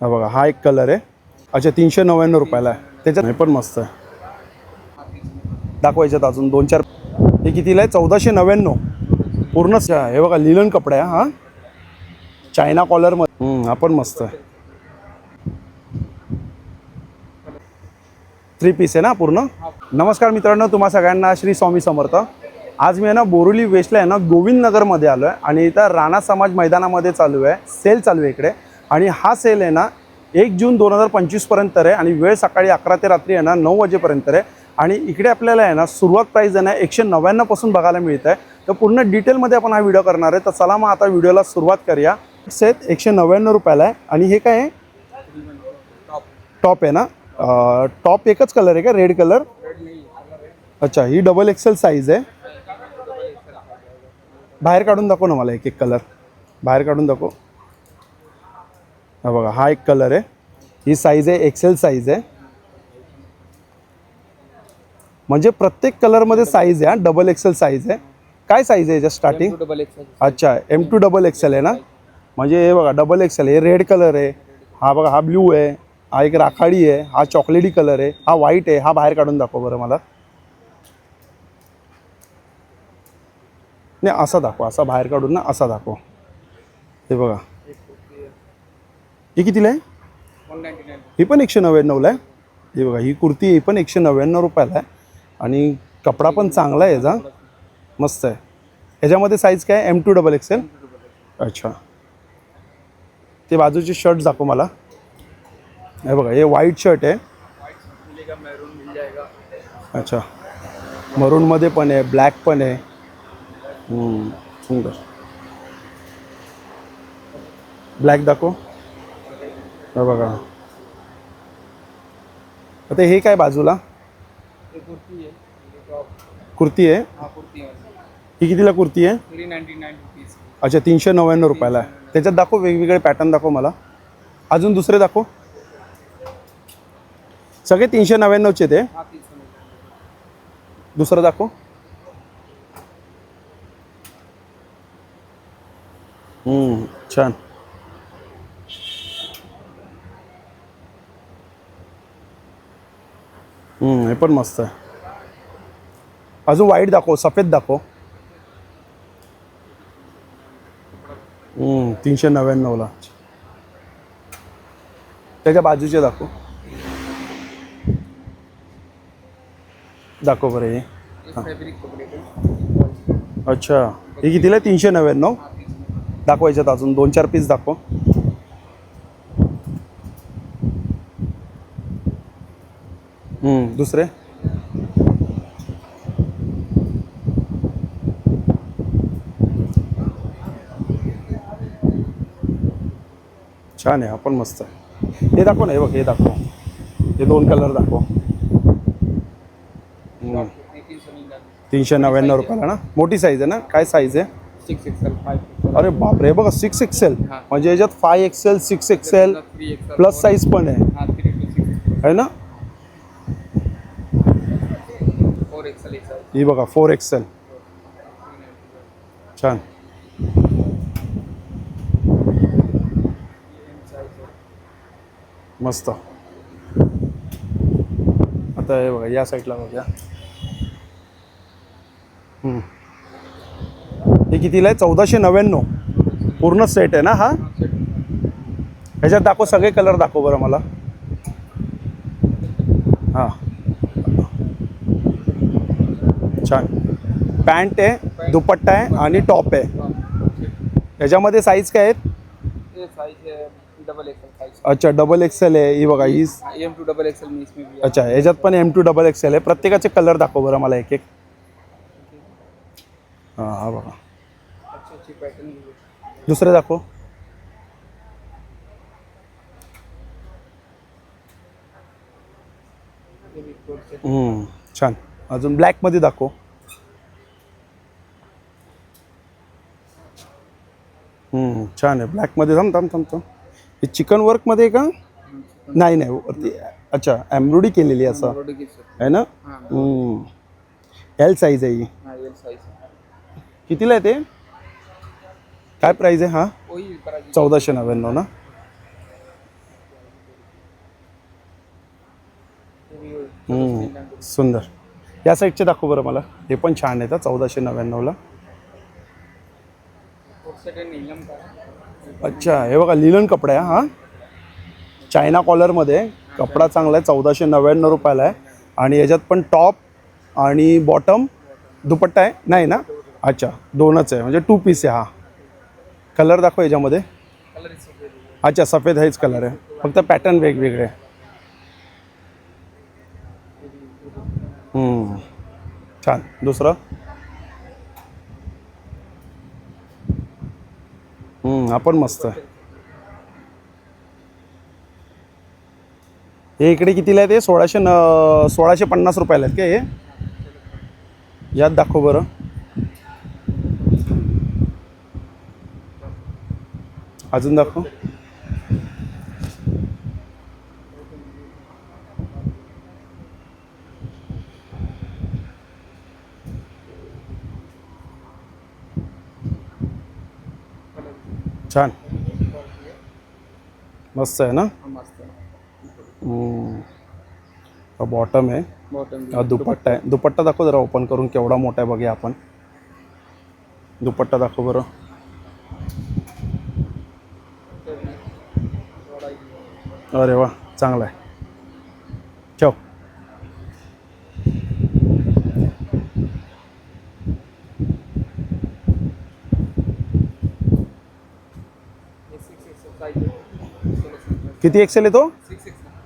हा बघा हा एक कलर आहे. अच्छा तीनशे नव्याण्णव रुपयाला आहे. त्याच्यात हे पण मस्त आहे. दाखवायच्यात अजून दोन चार. हे कितीला आहे? चौदाशे नव्याण्णव. पूर्णच आहे. हे बघा लिलन कपडा आहे हा. चायना कॉलरमध्ये हा पण मस्त आहे. थ्री पीस आहे ना पूर्ण? नमस्कार मित्रांनो तुम्हा सगळ्यांना श्री स्वामी समर्थ. आज मी आहे ना बोरुली वेस्टला आहे ना गोविंद नगरमध्ये आलो आहे आणि इथं राणा समाज मैदानामध्ये चालू आहे. सेल चालू आहे इकडे. आणि हा सेल आहे ना एक जून दोन हजार पंचवीसपर्यंत आहे आणि वेळ सकाळी अकरा ते रात्री आहे ना नऊ वाजेपर्यंत आहे. आणि इकडे आपल्याला आहे ना सुरुवात प्राईस आहे ना एकशे नव्याण्णवपासून बघायला मिळत आहे तर पूर्ण डिटेलमध्ये आपण हा व्हिडिओ करणार आहे. तर चला मग आता व्हिडिओला सुरुवात करूया. सेट एकशे नव्याण्णव रुपयाला आहे. आणि हे काय आहे? टॉप आहे ना? टॉप एकच कलर आहे का? रेड कलर अच्छा ही डबल एक्सेल साईज आहे. बाहेर काढून दाखव ना मला एक एक कलर बाहेर काढून दाखव. हा बघा हा एक कलर आहे. ही साईज आहे एक्सेल साईज आहे. म्हणजे प्रत्येक कलरमध्ये साईज आहे हा. डबल एक्सेल साईज आहे. काय साईज आहे याच्या स्टार्टिंग डबल एक्सेल अच्छा एम टू डबल एक्सेल आहे ना? म्हणजे हे बघा डबल एक्सेल हे रेड कलर आहे. हा बघा हा ब्ल्यू आहे. हा एक राखाडी आहे. हा चॉकलेटी कलर आहे. हा व्हाईट आहे. हा बाहेर काढून दाखव बरं मला. नाही असा दाखव. असा बाहेर काढून ना असा दाखव. हे बघा. ही कितीला आहे? ही पण एकशे नव्याण्णवला आहे. ही बघा ही कुर्ती ही पण एकशे नव्याण्णव रुपयाला आहे. आणि कपडा पण चांगला आहे याचा. मस्त आहे. ह्याच्यामध्ये साईज काय? एम टू डबल एक्सेल अच्छा. ते बाजूचे शर्ट दाखव मला. हे बघा हे व्हाईट शर्ट आहे. अच्छा. मरूनमध्ये पण आहे ब्लॅक पण आहे. सुंदर. ब्लॅक दाखव. बघा. आता हे काय बाजूला? कुर्ती आहे. हाँ कुर्ती कितीला कुर्ती आहे? अच्छा तीनशे नव्याण्णव रुपयाला. आहे त्याच्यात दाखव वेगवेगळे पॅटर्न दाखव मला. अजून दुसरे दाखव. सगळे तीनशे नव्याण्णवचे ते दुसरं दाखव. छान. हे पण मस्त आहे. अजून वाईट दाखव सफेद दाखव. तीनशे नव्याण्णवला त्याच्या बाजूचे दाखव. दाखव बरं हे. हां. अच्छा हे कितीला आहे? तीनशे नव्याण्णव? दाखवायच्यात अजून दोन चार पीस दाखव. दुसरे? छान आहे आपण मस्त आहे. हे दाखव ना हे बघ हे दाखव. हे दोन कलर दाखव. तीनशे नव्याण्णव रुपयाला ना? मोठी साईज आहे ना? काय साईज आहे? सिक्स एक्सेल फाइव अरे बापरे बघा सिक्स एक्सेल. म्हणजे याच्यात five XL six XL plus size पण. आहे. हाँ है ना फोर एक्सेल ही बघा फोर एक्सेल छान. मस्त. आता हे बघा या साईडला बघा हे कितीला आहे? चौदाशे नव्याण्णव. पूर्ण सेट आहे ना हा? ह्याच्यात दाखव सगळे कलर दाखव बरं मला. हां. छान. पॅन्ट आहे दुपट्टा आहे आणि टॉप आहे. ह्याच्यामध्ये साईज काय आहेत? है अच्छा डबल एक्सेल आहे. ही बघा ही एम टू डबल एक्सेल में इसमें भी अच्छा ह्याच्यात पण एम टू डबल एक्सेल आहे. प्रत्येकाचे कलर दाखव बरं मला एक एक हां हा बघा दुसरे दाखव. छान. अजून ब्लॅकमध्ये दाखव. छान आहे. ब्लॅकमध्ये थांब थांब थांब थांब. हे चिकन वर्कमध्ये का? नाही नाही. वरती अच्छा एम्ब्रॉयडरी केलेली आहे असं. आहे ना? एल साईज आहे ही. कितीला आहे ते? काय प्राईज आहे हा? चौदाशे नव्याण्णव ना? सुंदर. या साईडचे दाखव बरं मला. हे पण छान आहे चौदाशे नव्याण्णवला. अच्छा हे बघा लिलन कपडा आहे हा? चायना कॉलरमध्ये कपडा चांगला आहे चौदाशे नव्याण्णव रुपयाला आहे. आणि याच्यात पण टॉप आणि बॉटम दुपट्टा आहे? नाही ना? अच्छा दोनच आहे. म्हणजे टू पीस आहे हा. कलर दाखव याच्यामध्ये. अच्छा सफेद हेच कलर आहे. फक्त पॅटर्न वेगवेगळे. छान. दुसरं? आपण मस्त आहे. हे इकडे कितीला आहे ते? सोळाशे न सोळाशे पन्नास रुपयाला आहेत का हे? यात दाखव बरं. अजून दाखव. छान. मस्त आहे ना? मस्त बॉटम आहे. बॉटम हा दुपट्टा आहे. दुपट्टा दाखव जरा ओपन करून केवढा मोठा आहे बघूया आपण. दुपट्टा दाखव बरं. अरे वा चांगला आहे. किती एक्सेल आहे तो?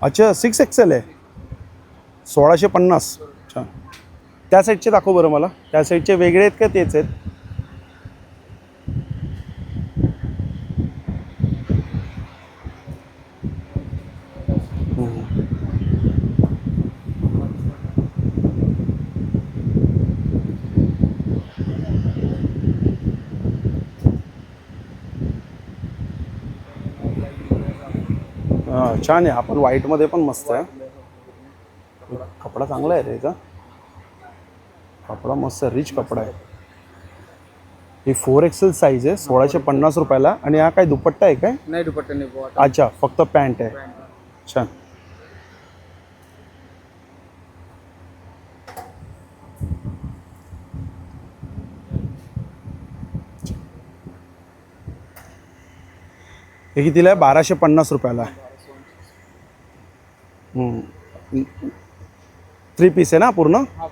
अच्छा सिक्स एक्सेल आहे. सोळाशे पन्नास. अच्छा त्या साईडचे दाखव बरं मला. त्या साईडचे वेगळे आहेत का तेच आहेत? छान आहे. आपण व्हाईटमध्ये पण मस्त आहे. कपडा चांगला आहे रे का कपडा मस्त आहे. रिच कपडा आहे. ही फोर एक्सेल साईज आहे सोळाशे पन्नास रुपयाला. आणि हा काय दुपट्टा आहे काय? नाही दुपट्टा नाही अच्छा फक्त पॅन्ट आहे. छान. हे कितीला आहे? बाराशे पन्नास रुपयाला. थ्री पीस आहे ना पूर्ण? हा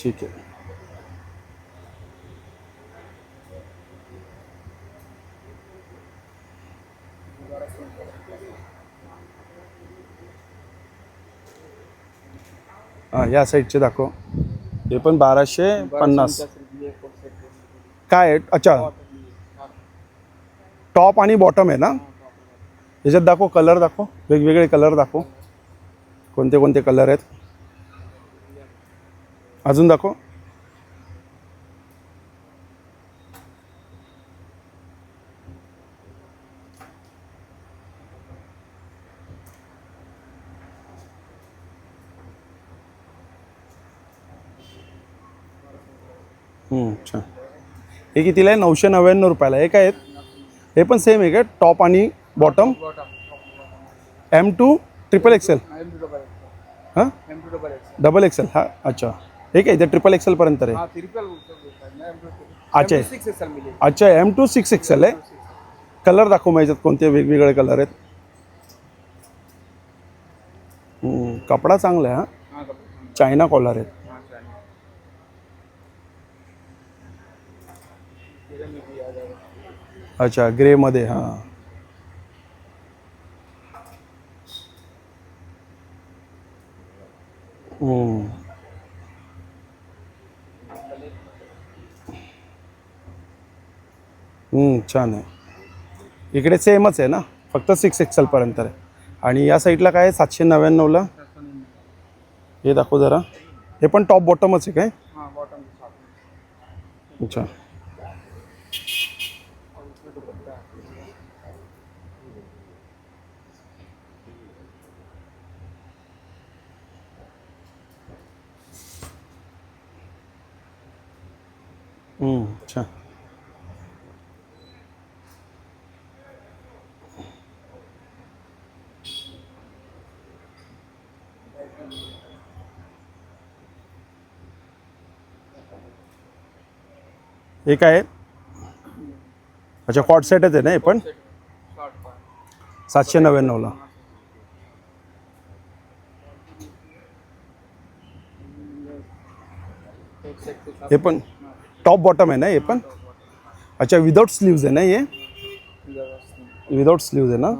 ठीक आहे. हां या साईडचे दाखव. हे पण बाराशे पन्नास. काय अच्छा. टॉप आणि बॉटम आहे ना? याच्यात दाखव कलर दाखव. वेगवेगळे कलर दाखव. कोणते कोणते कलर आहेत? अजून दाखव. हम्म, हे कितीला आहे? नऊशे नव्याण्णव रुपयाला हे काय आहेत? हे पण सेम आहे का? टॉप आणि bottom M to triple XL हां डबल एक्स डबल एक्सेल हा अच्छा. हे काय इथे ट्रिपल एक्सेलपर्यंत आहे हाँ त्रिपल अच्छा. अच्छा एम टू सिक्स एक्सेल आहे. कलर दाखव याच्यात कोणते वेगवेगळे कलर आहेत? कपडा चांगला आहे हा. चायना कॉलर आहेत हाँ चाहिए तेरे में भी आ जाएगा अच्छा ग्रेमध्ये हां. छान आहे. इकडे सेमच आहे ना? फक्त सिक्स एक्सेलपर्यंत आहे. आणि या साईडला काय आहे? सातशे नव्याण्णवला हे दाखव जरा. हे पण टॉप बॉटमच आहे काय? हाँ अच्छा. अच्छा हे अच्छा कॉट सेटच आहे ना हे पण? सातशे नव्याण्णवला. हे पण टॉप बॉटम आहे ना हे पण? अच्छा विदाउट स्लीव्ज आहे ना हे? विदाउट स्लीव्ज आहे ना?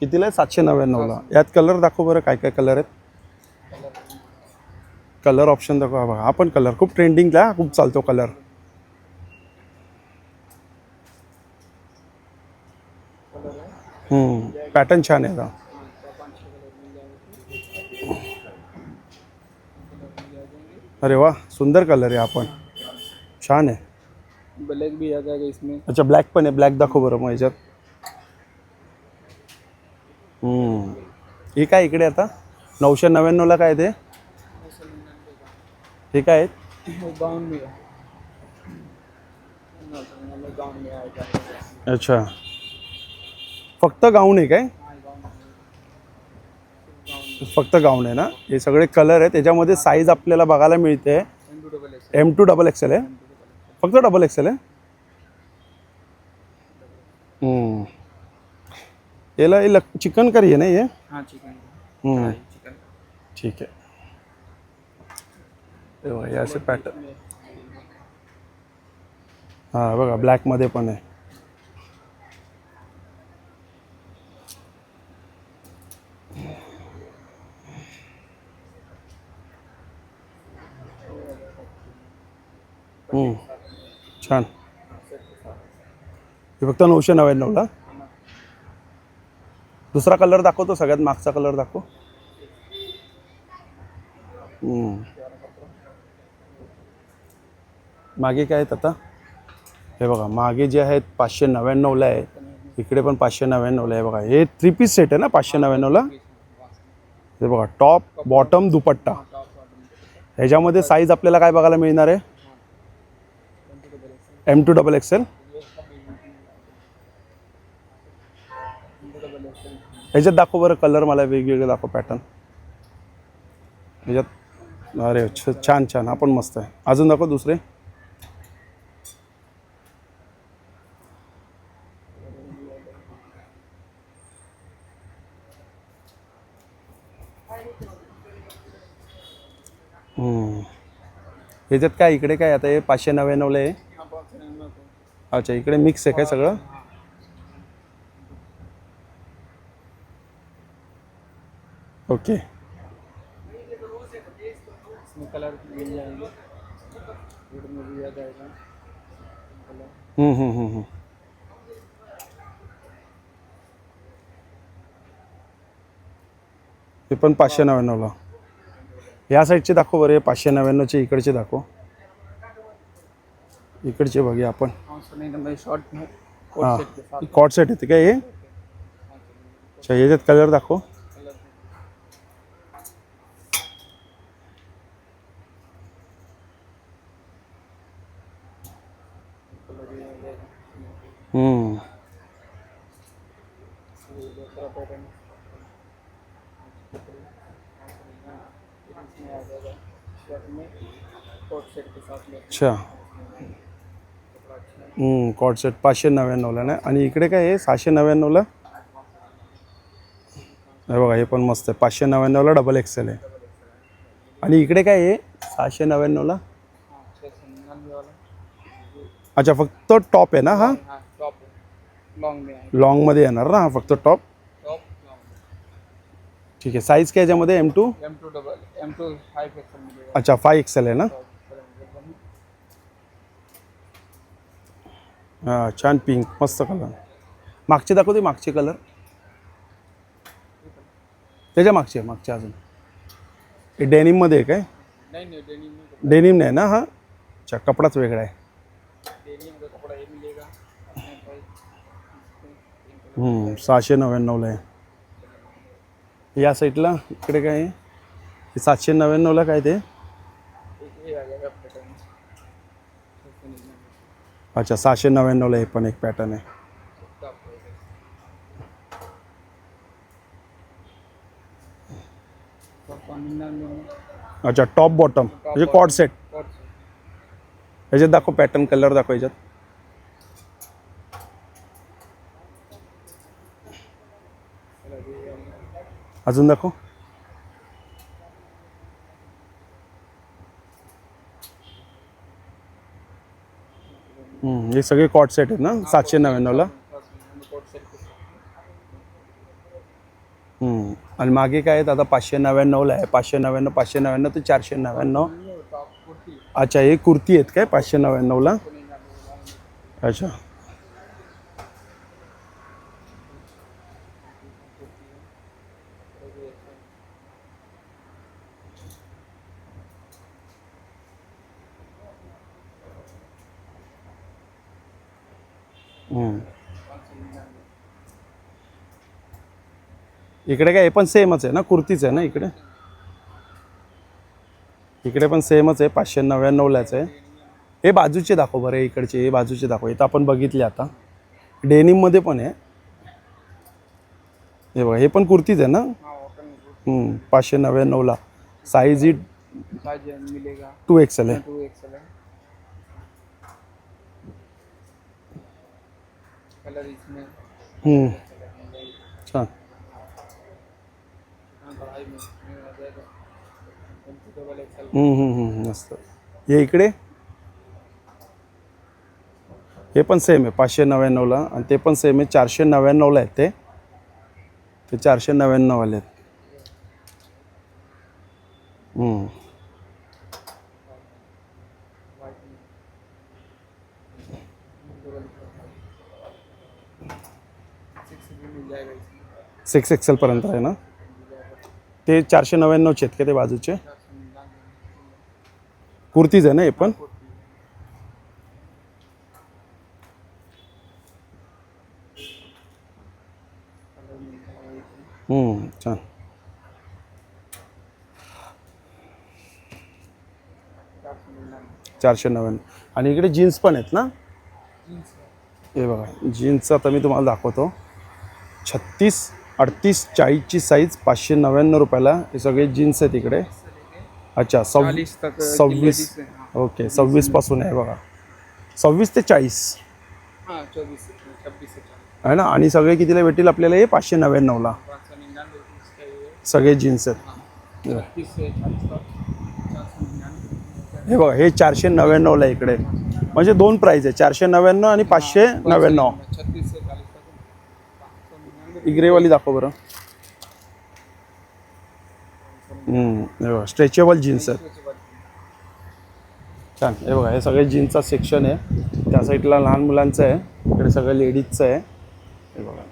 कितीला आहे? सातशे नव्याण्णवला. यात कलर दाखव बरं काय काय कलर आहेत? कलर ऑप्शन दाखवा. बघा हा पण कलर खूप ट्रेंडिंगला खूप चालतो कलर पॅटर्न छान आहे अरे वा सुंदर कलर आहे हा पण. छान आहे. ब्लैक भी आ जाएगा इसमें. अच्छा ब्लॅक पण आहे. ब्लॅक दाखव बरं मग याच्यात. हे काय इकडे आता? नऊशे नव्याण्णवला काय ते? हे काय आहेत? अच्छा. फक्त गाऊन आहे काय? फक्त गाऊन आहे ना? हे सगळे कलर आहे त्याच्यामध्ये साईज आपल्याला बघायला मिळते. एम टू डबल एक्सेल आहे. फक्त डबल एक्सेल आहे. याला हे लक चिकन करी आहे ना हे? हाँ चिकन हम्म. चिकन ठीक आहे. असे पॅटर्न हां बघा ब्लॅकमध्ये पण आहे. छान. हे फक्त नऊशे नव्याण्णवला. दुसरा कलर दाखवतो सगळ्यात मागचा कलर दाखव. मागे काय आहेत आता? हे बघा मागे जे आहेत पाचशे नव्याण्णवला आहे. इकडे पण पाचशे नव्याण्णवला आहे. बघा हे थ्री पीस सेट आहे ना पाचशे नव्याण्णवला? हे बघा टॉप बॉटम दुपट्टा. ह्याच्यामध्ये साईज आपल्याला काय बघायला मिळणार आहे? एम टू डबल एक्सेल ह्याच्यात दाखव बरं कलर मला वेगवेगळे दाखव पॅटर्न ह्याच्यात अरे छान छान आपण मस्त आहे. अजून दाखव दुसरे. ह्याच्यात काय इकडे काय आता हे पाचशे नव्याण्णवला आहे. अच्छा इकडे मिक्स आहे काय सगळं? ओके हम्म, हम्म, हम्म, हम्म. हे पण पाचशे नव्याण्णवला. या साईडचे दाखव बरे पाचशे नव्याण्णवचे इकडचे दाखव. इकडचे बघूया आपण. सर नहीं नंबर शॉर्ट में हां. कोट सेट के साथ कॉट सेट येते काय हे? अच्छा याच्यात कलर दाखव. हम्म. के अच्छा कपड़ा अच्छा है हम्म, कॉट सेट पाचशे नव्याण्णवला ना? आणि इकडे काय आहे? सहाशे नव्याण्णवला? हे बघा हे पण मस्त आहे. पाचशे नव्याण्णवला डबल एक्सेल आहे. आणि इकडे काय आहे? सहाशे नव्याण्णवला? हाँ अच्छा फक्त टॉप आहे ना हा? हाँ लॉंगमध्ये येणार ना हा फक्त टॉप ठीक आहे. साईज काय याच्यामध्ये? M to M to double M to XL मिलेगा अच्छा फाय एक्सेल आहे ना? हां छान पिंक मस्त कलर मागचे दाखवते मागचे कलर त्याच्या मागचे मागचे अजून. हे डेनिममध्ये आहे काय? डेनिम नाही ना हा? अच्छा कपडाच वेगळा आहे. सहाशे नव्याण्णवला आहे. या साईडला इकडे काय आहे? हे सातशे नव्याण्णवला काय ते? अच्छा सहाशे नव्याण्णवला हे पण एक पॅटर्न आहे. अच्छा टॉप बॉटम म्हणजे कॉड सेट याच्यात दाखव पॅटर्न कलर दाखव याच्यात. अजून दाखव. हे सगळे कॉट सेट आहेत ना? सातशे नव्याण्णवला. आणि मागे काय आहेत? आता पाचशे नव्याण्णवला आहे. पाचशे नव्याण्णव पाचशे नव्याण्णव ते चारशे नव्याण्णव. अच्छा हे कुर्ती आहेत काय? पाचशे नव्याण्णवला? अच्छा. इकडे काय हे पण सेमच आहे ना कुर्तीच आहे ना इकडे? इकडे पण सेमच आहे पाचशे नव्याण्णवलाच आहे. हे बाजूचे दाखव बरं इकडचे हे बाजूचे दाखव. इथं आपण बघितले आता. डेनिममध्ये पण आहे. हे बघा हे पण कुर्तीच आहे ना? पाचशे नव्याण्णवला. साईज ही टू एक्सेल आहे. कलर हम्म, छान पढ़ाई में में आ जाएगा डबल एक्सएल हम्म, हम्म, हम्म, मस्त. हे इकडे? हे पण सेम आहे पाचशे नव्याण्णवला. आणि ते पण सेम आहे चारशे नव्याण्णवला आहेत ते. ते चारशे नव्याण्णववाले आहेत. सिक्स सिक्स एक्सेलपर्यंत आहे ना? ते चारशे नव्याण्णवचे आहेत का ते बाजूचे? कुर्तीज आहे ना हे पण? छान. चारशे नव्याण्णव. आणि इकडे जीन्स पण आहेत ना? हे बघा जीन्सचं आता मी तुम्हाला दाखवतो. छत्तीस अडतीस चाळीसची साईज पाचशे नव्याण्णव रुपयाला हे सगळे जीन्स आहेत इकडे. अच्छा सव्वीस तक सव्वीस. हाँ. ओके सव्वीसपासून आहे बघा. सव्वीस ते चाळीस. हाँ छब्बीस आहे ना? आणि सगळे कितीला भेटतील आपल्याला? हे पाचशे नव्याण्णवला. पाँच सौ निन्यानवे इसका ये सगळे जीन्स आहेत. हाँ. छत्तीस से चालीस तक. चार सौ निन्यानवे हे बघा हे चारशे नव्याण्णवला आहे. इकडे म्हणजे दोन प्राईज आहे चारशे नव्याण्णव आणि पाचशे नव्याण्णव. छत्तीस से चालीस तक. पाँच सौ निन्यानवे ही ग्रेवाली दाखव बरं. बघा स्ट्रेचेबल जीन्स आहेत. छान. हे बघा हे सगळे जीन्सचा सेक्शन आहे. त्या साईडला लहान मुलांचं आहे. इकडे सगळं लेडीजचं आहे. हे बघा.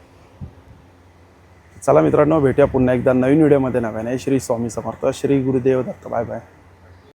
चला मित्रांनो भेटूया पुन्हा एकदा नवीन व्हिडिओमध्ये नव्याने श्री स्वामी समर्थ श्री गुरुदेव दत्त. Bye bye